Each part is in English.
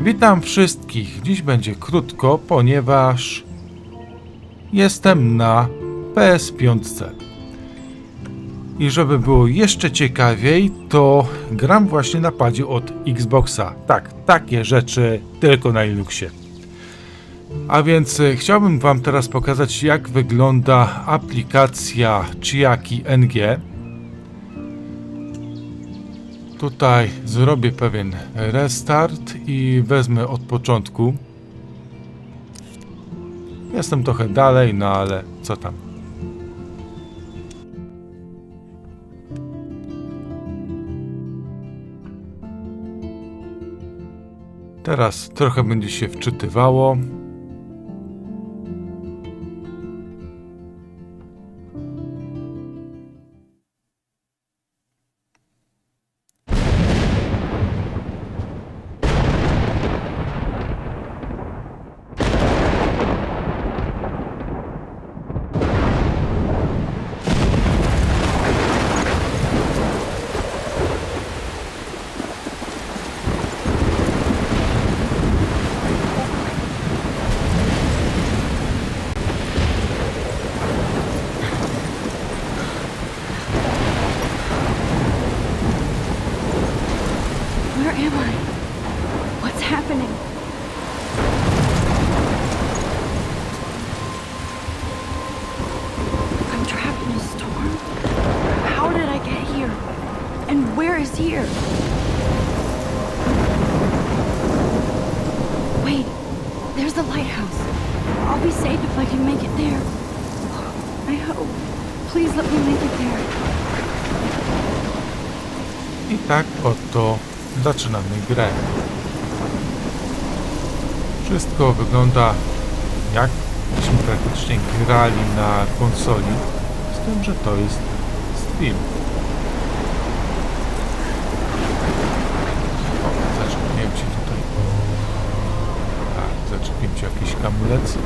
Witam wszystkich. Dziś będzie krótko, ponieważ jestem na PS5. I żeby było jeszcze ciekawiej, to gram właśnie na padzie od Xboxa. Tak, takie rzeczy tylko na Linuxie. A więc e, chciałbym Wam teraz pokazać, jak wygląda aplikacja Chiaki NG. Tutaj zrobię pewien restart i wezmę od początku. Jestem trochę dalej, no ale co tam. Teraz trochę będzie się wczytywało. I hope. Please let me make it there. I tak oto zaczynamy grę. Wszystko wygląda jakbyśmy praktycznie grali na konsoli, z tym, że to jest stream. O, zaczepiłem się tutaj. Tak, zaczepiłem się jakiś kamulec.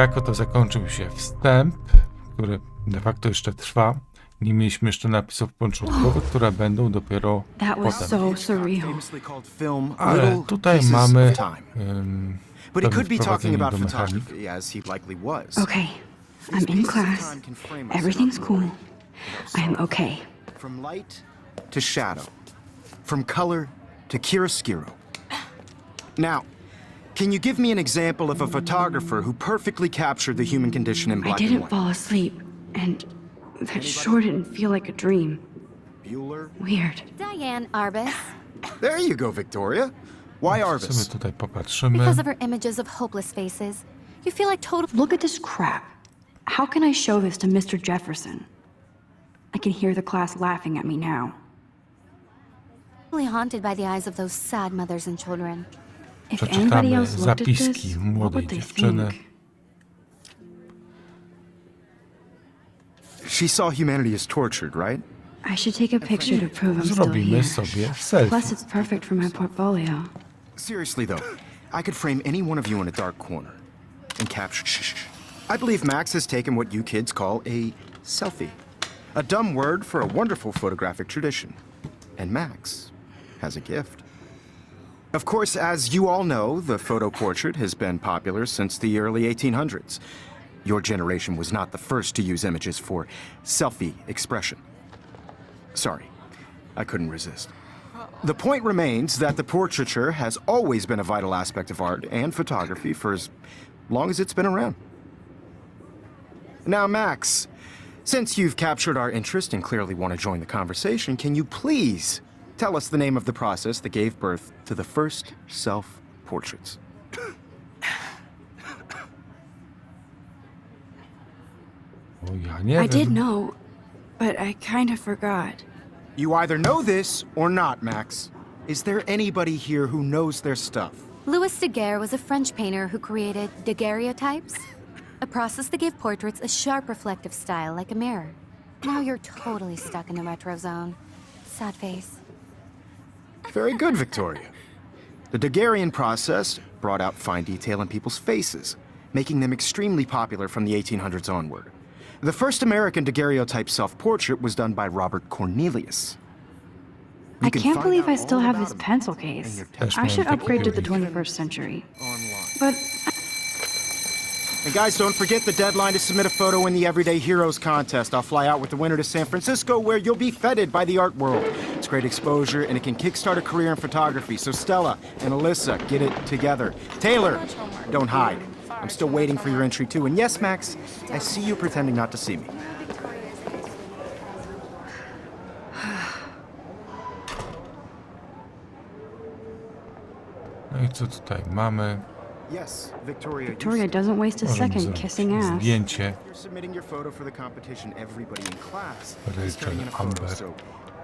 Tak oto zakończył się wstęp, który de facto jeszcze trwa. Nie mieliśmy jeszcze napisów początkowych, które będą dopiero That was potem. so surreal. Ale tutaj mamy um, But pewne could be talking wprowadzenie about do mechanik. photography, as he likely was. Okay, I'm in class. Everything's cool. world. I am okay. From light to shadow, from color to chiaroscuro. Now, can you give me an example of a photographer who perfectly captured the human condition in I black and didn't fall asleep, and that sure didn't feel like a dream. Bueller? Weird. Diane Arbus. There you go, Victoria. Why sobie Arvis? tutaj popatrzymy. Because of her images of hopeless faces. You feel like total Look at this crap. How can I show this to Mr. Jefferson? I can hear the class laughing at me now. haunted by the eyes of those sad mothers and children. If anybody Przeczytamy else looked at zapiski this, what młodej would they dziewczyny. think? She saw humanity as tortured, right? I should take a picture to prove I'm still Zrobimy here. sobie selfie. Plus, it's perfect for my portfolio. Seriously, though, I could frame any one of you in a dark corner and capture. Shh, shh, shh. I believe Max has taken what you kids call a selfie. A dumb word for a wonderful photographic tradition. And Max has a gift. Of course, as you all know, the photo portrait has been popular since the early 1800s. Your generation was not the first to use images for selfie expression. Sorry, I couldn't resist. The point remains that the portraiture has always been a vital aspect of art and photography for as long as it's been around. Now, Max, since you've captured our interest and clearly want to join the conversation, can you please tell us the name of the process that gave birth to the first self portraits? O oh, ja nie I did wiem. know, but I kind of forgot. You either know this or not, Max. Is there anybody here who knows their stuff? Louis Daguerre was a French painter who created daguerreotypes, a process that gave portraits a sharp reflective style like a mirror. Now you're totally stuck in the retro zone. Sad face. Very good, Victoria. The Daguerrean process brought out fine detail in people's faces, making them extremely popular from the 1800s onward. The first American daguerreotype self-portrait was done by Robert Cornelius. You I can can't believe I still have about his pencil case. I should upgrade to the 21st century. But And guys, don't forget the deadline to submit a photo in the Everyday Heroes contest. I'll fly out with the winner to San Francisco, where you'll be feted by the art world. It's great exposure, and it can kickstart a career in photography. So Stella and Alyssa, get it together. Taylor, don't hide. I'm still waiting for your entry too. And yes, Max, I see you pretending not to see me. No i co tutaj mamy? Yes, Victoria. Victoria doesn't waste a second kissing ass. zdjęcie. You're submitting your photo for the competition. Everybody in class is turning in a photo. So,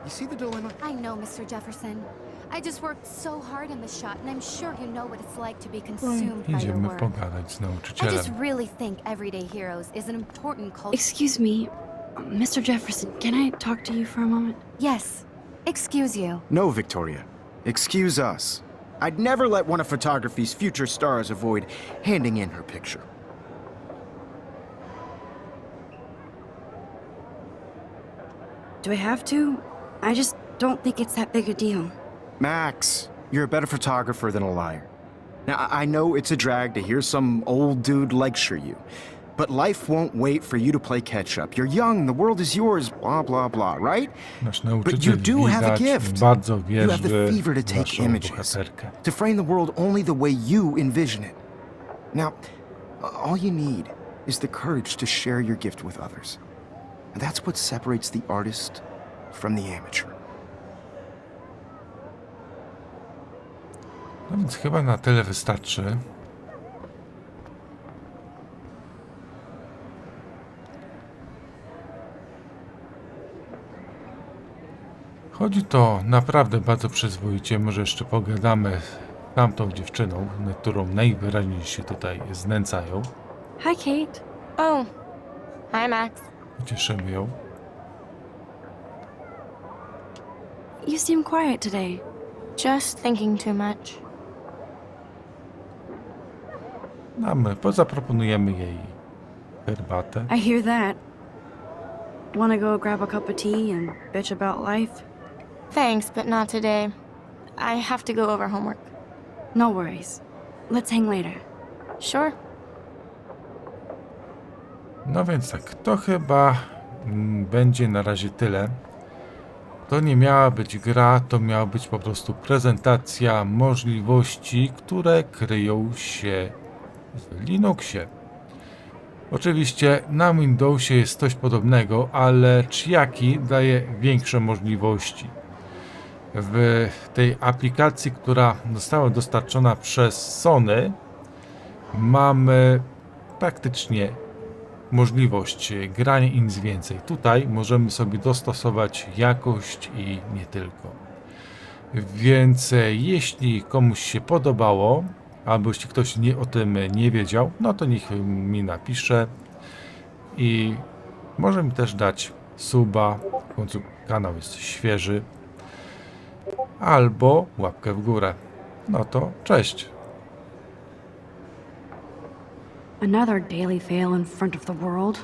you see the dilemma? I know, Mr. Jefferson. I just worked so hard on the shot, and I'm sure you know what it's like to be consumed by your Idziemy work. pogadać z I nauczycielem. just really think Everyday Heroes is an important culture. Excuse me, Mr. Jefferson, can I talk to you for a moment? yes. Excuse you. No, Victoria. Excuse us. I'd never let one of photography's future stars avoid handing in her picture. Do I have to? I just don't think it's that big a deal. Max, you're a better photographer than a liar. Now, I know it's a drag to hear some old dude lecture you, but life won't wait for you to play catch up. You're young, the world is yours, blah, blah, blah, right? But you do have a gift. You have the fever to take images, bohaterkę. to frame the world only the way you envision it. Now, all you need is the courage to share your gift with others. And that's what separates the artist from the amateur. No więc chyba na tyle wystarczy. Chodzi to naprawdę bardzo przyzwoicie. Może jeszcze pogadamy z tamtą dziewczyną, na którą najwyraźniej się tutaj znęcają. Hi, Kate. Oh, hi, Max. Cieszymy ją. You seem quiet today. Just thinking too much. A my pozaproponujemy jej herbatę. I hear that. Wanna go grab a cup of tea and bitch about life? Thanks, but not today. I have to go over homework. No worries. Let's hang later. Sure. No więc tak, to chyba mm, będzie na razie tyle. To nie miała być gra, to miała być po prostu prezentacja możliwości, które kryją się w Linuxie. Oczywiście na Windowsie jest coś podobnego, ale czy jaki daje większe możliwości. W tej aplikacji, która została dostarczona przez Sony, mamy praktycznie możliwość grania i nic więcej. Tutaj możemy sobie dostosować jakość i nie tylko. Więc e, jeśli komuś się podobało, albo jeśli ktoś nie, o tym nie wiedział, no to niech mi napisze i może mi też dać suba, w końcu kanał jest świeży, albo łapkę w górę. No to cześć. Another daily fail in front of the world.